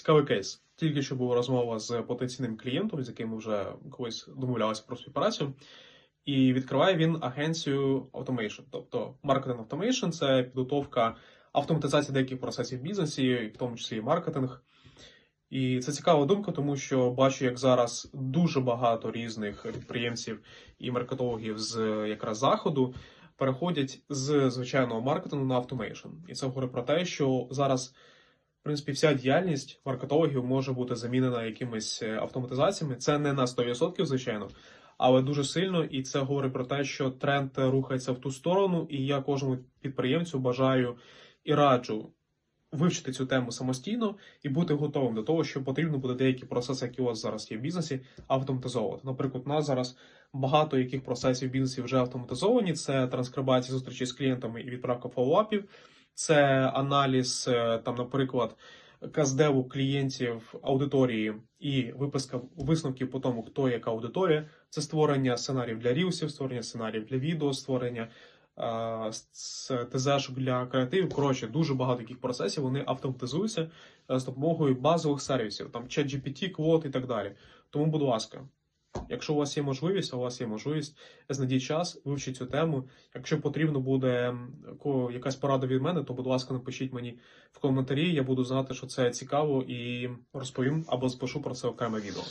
цікавий кейс. Тільки що була розмова з потенційним клієнтом, з яким ми вже колись домовлялися про співпрацю. І відкриває він агенцію Automation. Тобто маркетинг Automation – це підготовка автоматизації деяких процесів бізнесі, в тому числі і маркетинг. І це цікава думка, тому що бачу, як зараз дуже багато різних підприємців і маркетологів з якраз заходу переходять з звичайного маркетингу на автомейшн. І це говорить про те, що зараз, в принципі, вся діяльність маркетологів може бути замінена якимись е, автоматизаціями. Це не на 100%, звичайно, але дуже сильно. І це говорить про те, що тренд рухається в ту сторону, і я кожному підприємцю бажаю і раджу вивчити цю тему самостійно і бути готовим до того, що потрібно буде деякі процеси, які у вас зараз є в бізнесі, автоматизовувати. Наприклад, у нас зараз багато яких процесів в бізнесі вже автоматизовані. Це транскрибація зустрічі з клієнтами і відправка фоллоуапів, це аналіз, е, там, наприклад. Каздеву клієнтів аудиторії і виписка висновків по тому, хто яка аудиторія, це створення сценаріїв для рілсів, створення сценаріїв для відео, створення з ТЗшок для креативів. Коротше, дуже багато таких процесів вони автоматизуються е, з допомогою базових сервісів, там ChatGPT, Quote і так далі. Тому, будь ласка, якщо у вас є можливість, а у вас є можливість, знайдіть час, вивчіть цю тему. Якщо потрібно буде якась порада від мене, то, будь ласка, напишіть мені в коментарі. Я буду знати, що це цікаво, і розповім або спишу про це окреме відео.